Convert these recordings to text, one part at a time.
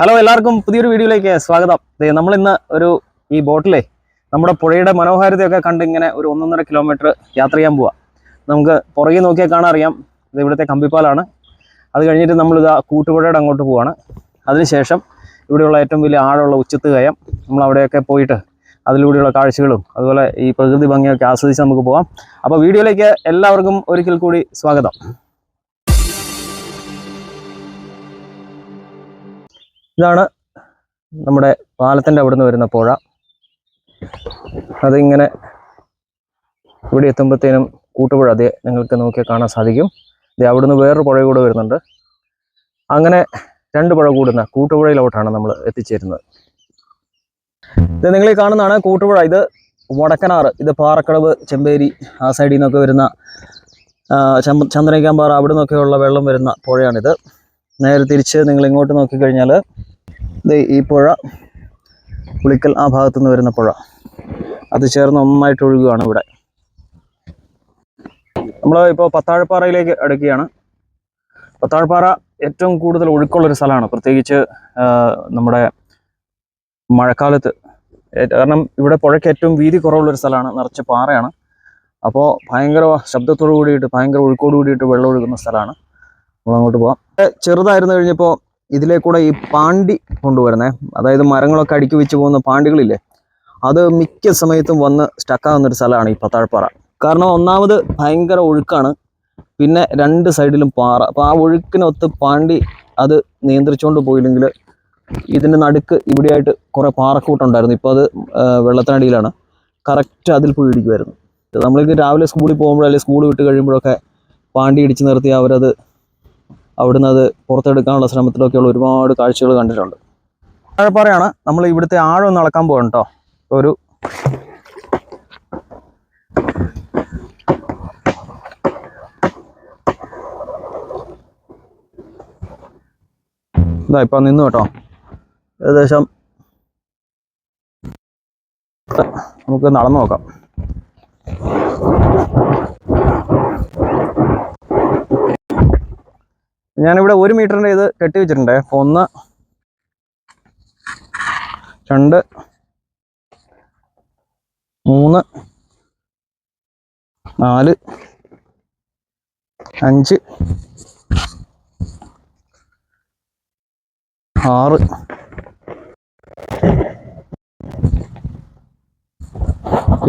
Hello എല്ലാവർക്കും പുതിയൊരു വീഡിയോയിലേക്ക് സ്വാഗതം. നമ്മൾ ഇന്ന് ഒരു ഈ ബോട്ടിലെ നമ്മുടെ പുഴയുടെ മനോഹാരിതയൊക്കെ കണ്ട് ഇങ്ങനെ ഒരു ഒന്നൊന്നര കിലോമീറ്റർ യാത്ര ചെയ്യാൻ പോവാം. നമുക്ക് പുറകെ നോക്കിയാൽ കാണാൻ അറിയാം ഇത് ഇവിടുത്തെ കമ്പിപ്പാലാണ്. അത് കഴിഞ്ഞിട്ട് നമ്മൾ ഇതാ കൂട്ടുപുഴയുടെ അങ്ങോട്ട് പോവാണ്. അതിനുശേഷം ഇവിടെയുള്ള ഏറ്റവും വലിയ ആഴമുള്ള ഉച്ചത്ത് കയം നമ്മൾ അവിടെയൊക്കെ പോയിട്ട് അതിലൂടെയുള്ള കാഴ്ചകളും അതുപോലെ ഈ പ്രകൃതി ഭംഗിയൊക്കെ ആസ്വദിച്ച് നമുക്ക് പോവാം. അപ്പോൾ വീഡിയോയിലേക്ക് എല്ലാവർക്കും ഒരിക്കൽ കൂടി സ്വാഗതം. ഇതാണ് നമ്മുടെ പാലത്തിന്റെ അവിടുന്ന് വരുന്ന പുഴ. അതിങ്ങനെ ഇവിടെ എത്തുമ്പോഴത്തേനും കൂട്ടുപുഴ അതേ നിങ്ങൾക്ക് നോക്കിയാൽ കാണാൻ സാധിക്കും. ഇത് അവിടുന്ന് വേറൊരു പുഴ കൂടെ വരുന്നുണ്ട്. അങ്ങനെ രണ്ട് പുഴ കൂടുന്ന കൂട്ടുപുഴയിലോട്ടാണ് നമ്മൾ എത്തിച്ചേരുന്നത്. ഇത് നിങ്ങൾ ഈ കാണുന്നതാണ് കൂട്ടുപുഴ. ഇത് വടക്കനാറ് ഇത് പാറക്കടവ് ചെമ്പേരി ആ സൈഡിൽ നിന്നൊക്കെ വരുന്ന ചന്ദ്രനിക്കാമ്പാറ അവിടെ നിന്നൊക്കെയുള്ള വെള്ളം വരുന്ന പുഴയാണിത്. നേരെ തിരിച്ച് നിങ്ങൾ ഇങ്ങോട്ട് നോക്കിക്കഴിഞ്ഞാൽ ഈ പുഴ പുളിക്കൽ ആ ഭാഗത്തു നിന്ന് വരുന്ന പുഴ. അത് ചേർന്ന് ഒന്നായിട്ട് ഒഴുകുകയാണ് ഇവിടെ. നമ്മൾ ഇപ്പോൾ പത്താഴപ്പാറയിലേക്ക് അടുക്കുകയാണ്. പത്താഴപ്പാറ ഏറ്റവും കൂടുതൽ ഒഴുക്കുള്ളൊരു സ്ഥലമാണ്. പ്രത്യേകിച്ച് നമ്മുടെ മഴക്കാലത്ത്. കാരണം ഇവിടെ പുഴയ്ക്ക് ഏറ്റവും വീതി കുറവുള്ളൊരു സ്ഥലമാണ് നിറച്ച് പാറയാണ്. അപ്പോൾ ഭയങ്കര ശബ്ദത്തോടു കൂടിയിട്ട് ഭയങ്കര ഒഴുക്കോട് കൂടിയിട്ട് വെള്ളം ഒഴുകുന്ന സ്ഥലമാണ്. നമ്മൾ അങ്ങോട്ട് പോവാം. ചെറുതായിരുന്നു കഴിഞ്ഞപ്പോൾ ഇതിലെ കൂടെ ഈ പാണ്ടി കൊണ്ടുവരുന്നേ. അതായത് മരങ്ങളൊക്കെ അടുക്കി വെച്ച് പോകുന്ന പാണ്ടികളില്ലേ അത് മിക്ക സമയത്തും വന്ന് സ്റ്റക്കാകുന്നൊരു സ്ഥലമാണ് ഈ പത്താഴപ്പാറ. കാരണം ഒന്നാമത് ഭയങ്കര ഒഴുക്കാണ് പിന്നെ രണ്ട് സൈഡിലും പാറ. അപ്പോൾ ആ ഒഴുക്കിനൊത്ത് പാണ്ടി അത് നിയന്ത്രിച്ചുകൊണ്ട് പോയില്ലെങ്കിൽ ഇതിന്റെ നടുക്ക് ഇവിടെയായിട്ട് കുറേ പാറക്കൂട്ടുണ്ടായിരുന്നു. ഇപ്പോൾ അത് വെള്ളത്തിനടിയിലാണ്. കറക്റ്റ് അതിൽ പോയി ഇടിക്കുമായിരുന്നു. നമ്മളിത് രാവിലെ സ്കൂളിൽ പോകുമ്പോഴോ അല്ലെങ്കിൽ സ്കൂൾ വിട്ട് കഴിയുമ്പോഴൊക്കെ പാണ്ടി ഇടിച്ച് നിർത്തി അവരത് അവിടുന്ന് അത് പുറത്തെടുക്കാനുള്ള ശ്രമത്തിലൊക്കെയുള്ള ഒരുപാട് കാഴ്ചകൾ കണ്ടിട്ടുണ്ട്. ആഴപ്പാറയാണ് നമ്മൾ ഇവിടുത്തെ ആഴം ഒന്ന് അളക്കാൻ പോകണം കേട്ടോ ഒരു ഇതാ ഇപ്പൊ നിന്നു കേട്ടോ. ഏകദേശം നമുക്ക് നടന്നു നോക്കാം. ഞാനിവിടെ ഒരു മീറ്ററിന്റെ ഇത് കെട്ടി വെച്ചിട്ടുണ്ട്. ഒന്ന് രണ്ട് മൂന്ന് നാല് അഞ്ച് ആറ്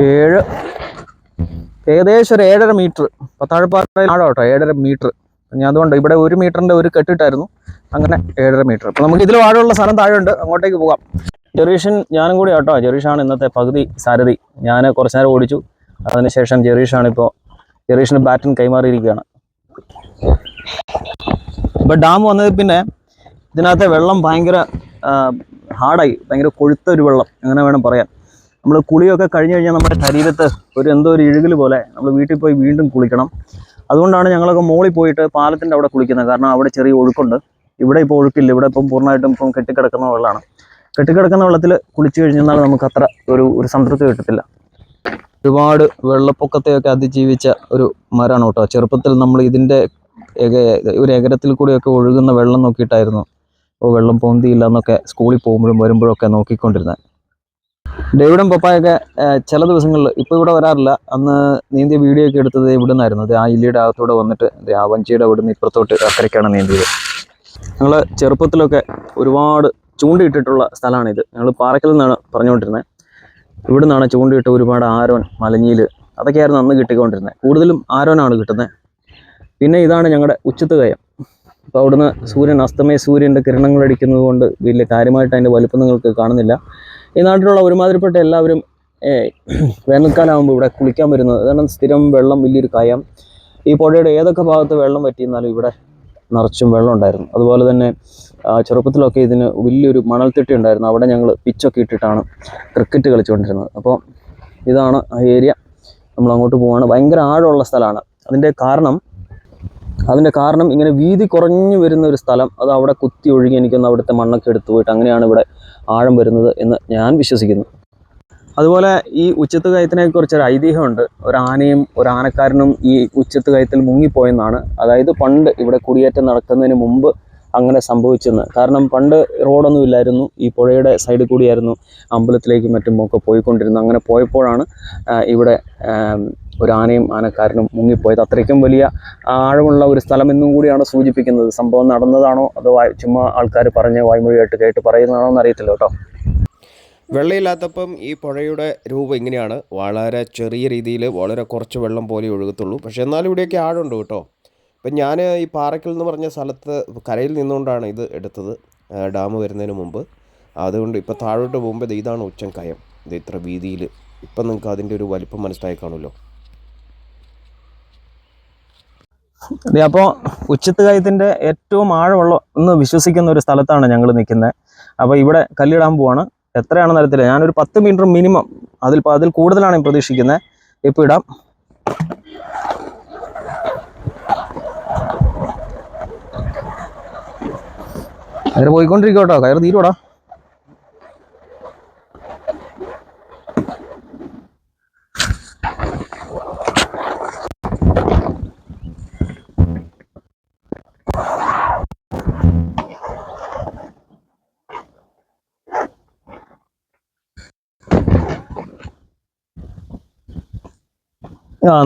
ഏഴ് ഏകദേശം ഒരു ഏഴര മീറ്റർ. പത്താഴപ്പാറയിൽ ആഴം ഏഴര മീറ്റർ. ഞാൻ അതുകൊണ്ട് ഇവിടെ ഒരു മീറ്ററിന്റെ ഒരു കെട്ടിട്ടായിരുന്നു അങ്ങനെ ഏഴര മീറ്റർ. അപ്പൊ നമുക്ക് ഇതിൽ വാഴുള്ള സ്ഥലം താഴെ ഉണ്ട് അങ്ങോട്ടേക്ക് പോകാം. ജെറീഷൻ ഞാനും കൂടി ആട്ടോ. ജെറീഷാണ് ഇന്നത്തെ പകുതി സാരഥി. ഞാൻ കുറച്ച് നേരം ഓടിച്ചു. അതിനുശേഷം ജെറീഷാണ് ഇപ്പോൾ ജെറീഷിന് ബാറ്റൻ കൈമാറിയിരിക്കുകയാണ്. ഇപ്പൊ ഡാം വന്നത് പിന്നെ ഇതിനകത്തെ വെള്ളം ഭയങ്കര ഹാർഡായി. ഭയങ്കര കൊഴുത്ത ഒരു വെള്ളം. അങ്ങനെ വേണം പറയാൻ. നമ്മൾ കുളിയൊക്കെ കഴിഞ്ഞ് കഴിഞ്ഞാൽ നമ്മുടെ ശരീരത്ത് ഒരു എന്തോ ഒരു ഇഴുകൽ പോലെ നമ്മൾ വീട്ടിൽ പോയി വീണ്ടും കുളിക്കണം. അതുകൊണ്ടാണ് ഞങ്ങളൊക്കെ മോളിൽ പോയിട്ട് പാലത്തിന്റെ അവിടെ കുളിക്കുന്നത്. കാരണം അവിടെ ചെറിയ ഒഴുക്കുണ്ട്. ഇവിടെ ഇപ്പോൾ ഒഴുക്കില്ല. ഇവിടെ ഇപ്പം പൂർണമായിട്ടും ഇപ്പം കെട്ടിക്കിടക്കുന്ന വെള്ളമാണ്. കെട്ടിക്കിടക്കുന്ന വെള്ളത്തിൽ കുളിച്ചു കഴിഞ്ഞാൽ നമുക്ക് അത്ര ഒരു ഒരു സംതൃപ്തി കിട്ടത്തില്ല. ഒരുപാട് വെള്ളപ്പൊക്കത്തെയൊക്കെ അതിജീവിച്ച ഒരു മരമാണ് കേട്ടോ. ചെറുപ്പത്തിൽ നമ്മൾ ഇതിന്റെ ഒരു എകരത്തിൽ കൂടിയൊക്കെ ഒഴുകുന്ന വെള്ളം നോക്കിയിട്ടായിരുന്നു. ഇപ്പോൾ വെള്ളം പൊന്തിയില്ല എന്നൊക്കെ സ്കൂളിൽ പോകുമ്പോഴും വരുമ്പോഴൊക്കെ നോക്കിക്കൊണ്ടിരുന്നത്. ഡേവിഡും പപ്പായൊക്കെ ചില ദിവസങ്ങളിൽ ഇപ്പോൾ ഇവിടെ വരാറില്ല. അന്ന് നീന്തിയ വീഡിയോ ഒക്കെ എടുത്തത് ഇവിടെ നിന്നായിരുന്നു അത് ആ ഇല്ലിയുടെ അകത്തൂടെ വന്നിട്ട് ആ വഞ്ചിയുടെ അവിടെ നിന്ന് ഇപ്പുറത്തോട്ട് അക്കരയ്ക്കാണ് നീന്തിയത്. ഞങ്ങൾ ചെറുപ്പത്തിലൊക്കെ ഒരുപാട് ചൂണ്ടിയിട്ടിട്ടുള്ള സ്ഥലമാണിത്. ഞങ്ങൾ പാറക്കൽ നിന്നാണ് പറഞ്ഞുകൊണ്ടിരുന്നത്. ഇവിടെ നിന്നാണ് ചൂണ്ടിയിട്ട് ഒരുപാട് ആരോൻ മലഞ്ഞീൽ അതൊക്കെയായിരുന്നു അന്ന് കിട്ടിക്കൊണ്ടിരുന്നത്. കൂടുതലും ആരോനാണ് കിട്ടുന്നത്. പിന്നെ ഇതാണ് ഞങ്ങളുടെ ഉച്ചത്ത് കയം അപ്പോൾ അവിടുന്ന് സൂര്യൻ അസ്തമയ സൂര്യന്റെ കിരണങ്ങൾ അടിക്കുന്നത് കൊണ്ട് വലിയ കാര്യമായിട്ട് അതിന്റെ വലുപ്പം നിങ്ങൾക്ക് കാണുന്നില്ല. ഈ നാട്ടിലുള്ള ഒരുമാതിരിപ്പെട്ട എല്ലാവരും വേനൽക്കാലമാകുമ്പോൾ ഇവിടെ കുളിക്കാൻ വരുന്നത്. കാരണം സ്ഥിരം വെള്ളം വലിയൊരു കായം. ഈ പുഴയുടെ ഏതൊക്കെ ഭാഗത്ത് വെള്ളം പറ്റിയെന്നാലും ഇവിടെ നിറച്ചും വെള്ളം ഉണ്ടായിരുന്നു. അതുപോലെ തന്നെ ചെറുപ്പത്തിലൊക്കെ ഇതിന് വലിയൊരു മണൽത്തിട്ടി ഉണ്ടായിരുന്നു. അവിടെ ഞങ്ങൾ പിച്ചൊക്കെ ഇട്ടിട്ടാണ് ക്രിക്കറ്റ് കളിച്ചുകൊണ്ടിരുന്നത്. അപ്പോൾ ഇതാണ് ആ ഏരിയ. നമ്മൾ അങ്ങോട്ട് പോവാണ്. ഭയങ്കര ആഴമുള്ള സ്ഥലമാണ്. അതിന്റെ കാരണം അതിന്റെ കാരണം ഇങ്ങനെ വീതി കുറഞ്ഞു വരുന്ന ഒരു സ്ഥലം അത് അവിടെ കുത്തി ഒഴുകി എനിക്കൊന്ന് അവിടുത്തെ മണ്ണൊക്കെ എടുത്തു പോയിട്ട് അങ്ങനെയാണ് ഇവിടെ ആഴം വരുന്നത് എന്ന് ഞാൻ വിശ്വസിക്കുന്നു. അതുപോലെ ഈ ഉച്ചത്ത് കയത്തിനെ കുറിച്ചൊരു ഐതിഹ്യമുണ്ട്. ഒരു ആനയും ഒരു ആനക്കാരനും ഈ ഉച്ചത്ത് കയത്തിൽ മുങ്ങിപ്പോയെന്നാണ്. അതായത് പണ്ട് ഇവിടെ കുടിയേറ്റം നടക്കുന്നതിന് മുമ്പ് അങ്ങനെ സംഭവിച്ചെന്ന്. കാരണം പണ്ട് റോഡൊന്നും ഇല്ലായിരുന്നു. ഈ പുഴയുടെ സൈഡിൽ കൂടിയായിരുന്നു അമ്പലത്തിലേക്കും മറ്റും ഒക്കെ പോയിക്കൊണ്ടിരുന്നത്. അങ്ങനെ പോയപ്പോഴാണ് ഇവിടെ ഒരു ആനയും ആനക്കാരനും മുങ്ങിപ്പോയത്. അത്രയ്ക്കും വലിയ ആഴമുള്ള ഒരു സ്ഥലം എന്നും കൂടിയാണ് സൂചിപ്പിക്കുന്നത്. സംഭവം നടന്നതാണോ അതോ ചുമ്മാ ആൾക്കാർ പറഞ്ഞ് വായ്മൊഴിയായിട്ട് കേട്ട് പറയുന്നതാണോ എന്ന് അറിയത്തില്ല കേട്ടോ. വെള്ളമില്ലാത്തപ്പം ഈ പുഴയുടെ രൂപം ഇങ്ങനെയാണ്. വളരെ ചെറിയ രീതിയിൽ വളരെ കുറച്ച് വെള്ളം പോലെ ഒഴുകത്തുള്ളൂ. പക്ഷേ എന്നാലും ഇവിടെയൊക്കെ ആഴമുണ്ട് കേട്ടോ. ഇപ്പം ഞാൻ ഈ പാറയ്ക്കൽ എന്ന് പറഞ്ഞ സ്ഥലത്ത് കരയിൽ നിന്നുകൊണ്ടാണ് ഇത് എടുത്തത്. ഡാം വരുന്നതിന് മുമ്പ്. അതുകൊണ്ട് ഇപ്പോൾ താഴോട്ട് പോകുമ്പോൾ ഇതാണ് ഉച്ചൻ കയം. ഇത് ഇത്ര വീതിയിൽ ഇപ്പം നിങ്ങൾക്ക് അതിന്റെ ഒരു വലിപ്പം മനസ്സിലായി കാണുമല്ലോ. അപ്പോൾ ഉച്ചത്തുകായത്തിന്റെ ഏറ്റവും ആഴമുള്ള എന്ന് വിശ്വസിക്കുന്ന ഒരു സ്ഥലത്താണ് ഞങ്ങൾ നിൽക്കുന്നത് അപ്പോൾ ഇവിടെ കല്ലിടാൻ പോവാണ്. എത്രയാണെന്ന് അറിയത്തില്ല. ഞാനൊരു പത്ത് മീറ്റർ മിനിമം അതിൽ അതിൽ കൂടുതലാണ് പ്രതീക്ഷിക്കുന്നത് ഇപ്പോൾ ഇടാം. കയറ് പോയിക്കൊണ്ടിരിക്കോട്ടോ കയറ് തീരുവാടാ.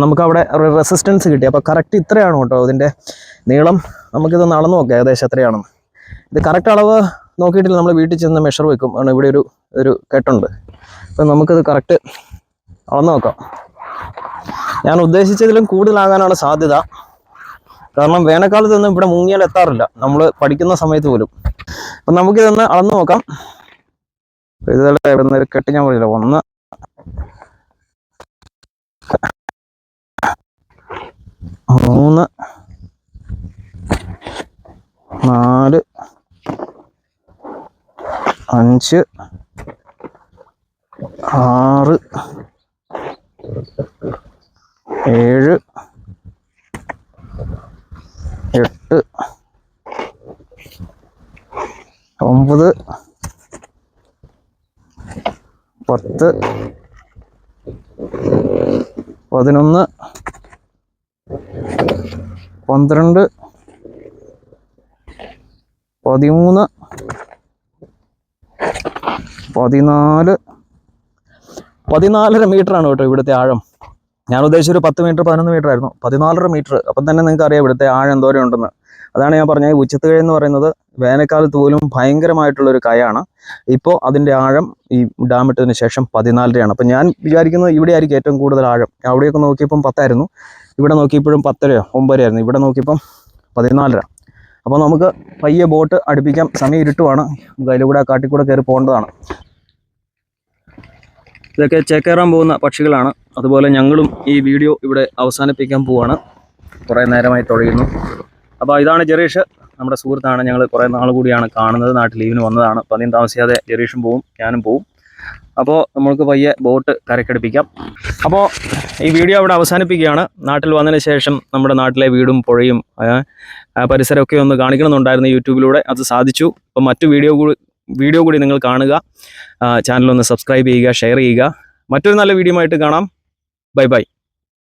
നമുക്ക് അവിടെ റെസിസ്റ്റൻസ് കിട്ടി. അപ്പോൾ കറക്റ്റ് ഇത്രയാണ് കേട്ടോ ഇതിന്റെ നീളം. നമുക്കിത് അളന്ന് നോക്കാം ഏകദേശം എത്രയാണെന്ന്. ഇത് കറക്റ്റ് അളവ് നോക്കിയിട്ടില്ല. നമ്മൾ വീട്ടിൽ ചെന്ന് മെഷർ വെക്കും. ആണ് ഇവിടെ ഒരു ഒരു കെട്ടുണ്ട്. അപ്പം നമുക്കിത് കറക്റ്റ് അളന്ന് നോക്കാം. ഞാൻ ഉദ്ദേശിച്ചതിലും കൂടുതലാകാനാണ് സാധ്യത. കാരണം വേനൽക്കാലത്തൊന്നും ഇവിടെ മുങ്ങിയാൽ എത്താറില്ല. നമ്മൾ പഠിക്കുന്ന സമയത്ത് പോലും. അപ്പം നമുക്കിതൊന്ന് അളന്ന് നോക്കാം. ഇതുപോലെ കെട്ട് ഞാൻ പറഞ്ഞില്ല ഒന്ന്. മൂന്ന് നാല് അഞ്ച് ആറ് ഏഴ് എട്ട് ഒമ്പത് പത്ത് പതിനൊന്ന് പന്ത്രണ്ട് പതിമൂന്ന് പതിനാല്. പതിനാലര ആണ് കേട്ടോ ഇവിടുത്തെ ആഴം. ഞാൻ ഉദ്ദേശിച്ച ഒരു പത്ത് മീറ്റർ പതിനൊന്ന് മീറ്റർ ആയിരുന്നു. പതിനാലര മീറ്റർ അപ്പം തന്നെ നിങ്ങൾക്ക് അറിയാം ഇവിടുത്തെ ആഴം എന്തോരം ഉണ്ടെന്ന്. അതാണ് ഞാൻ പറഞ്ഞത്. ഉച്ചത്തുകഴ എന്ന് പറയുന്നത് വേനൽക്കാലത്ത് പോലും ഭയങ്കരമായിട്ടുള്ള ഒരു കയാണ്. ഇപ്പോൾ അതിന്റെ ആഴം ഈ ഡാം ഇട്ടതിന് ശേഷം പതിനാലരയാണ്. അപ്പം ഞാൻ വിചാരിക്കുന്നത് ഇവിടെ ആയിരിക്കും ഏറ്റവും കൂടുതൽ ആഴം. അവിടെയൊക്കെ നോക്കിയപ്പം പത്തായിരുന്നു. ഇവിടെ നോക്കിയപ്പോഴും പത്തരയോ ഒമ്പതരയായിരുന്നു. ഇവിടെ നോക്കിയപ്പം പതിനാലര. അപ്പോൾ നമുക്ക് പയ്യെ ബോട്ട് അടുപ്പിക്കാം. സമയം ഇരുട്ടുവാണ്. നമുക്ക് അതിലൂടെ കൂടെ കാട്ടിക്കൂടെ കയറി പോകേണ്ടതാണ്. ഇതൊക്കെ ചേക്കേറാൻ പോകുന്ന പക്ഷികളാണ്. അതുപോലെ ഞങ്ങളും ഈ വീഡിയോ ഇവിടെ അവസാനിപ്പിക്കാൻ പോവാണ്. കുറേ നേരമായി തുഴയുന്നു അപ്പോൾ ഇതാണ് ജെറീഷ്. നമ്മുടെ സുഹൃത്താണ്. ഞങ്ങൾ കുറേ നാൾ കൂടിയാണ് കാണുന്നത്. നാട്ടിൽ ലീവിന് വന്നതാണ്. അപ്പോൾ അധികം താമസിയാതെ ജെറീഷും പോവും ഞാനും പോവും. അപ്പോൾ നമ്മൾക്ക് പയ്യെ ബോട്ട് കരക്കടുപ്പിക്കാം. അപ്പോൾ ഈ വീഡിയോ അവിടെ അവസാനിപ്പിക്കുകയാണ്. നാട്ടിൽ വന്നതിന് ശേഷം നമ്മുടെ നാട്ടിലെ വീടും പുഴയും പരിസരമൊക്കെ ഒന്ന് കാണിക്കണമെന്നുണ്ടായിരുന്നു യൂട്യൂബിലൂടെ. അത് സാധിച്ചു. അപ്പോൾ മറ്റു വീഡിയോ കൂടി വീഡിയോ കൂടി നിങ്ങൾ കാണുക. ചാനലൊന്ന് സബ്സ്ക്രൈബ് ചെയ്യുക ഷെയർ ചെയ്യുക. മറ്റൊരു നല്ല വീഡിയോ ആയിട്ട് കാണാം. Bye bye.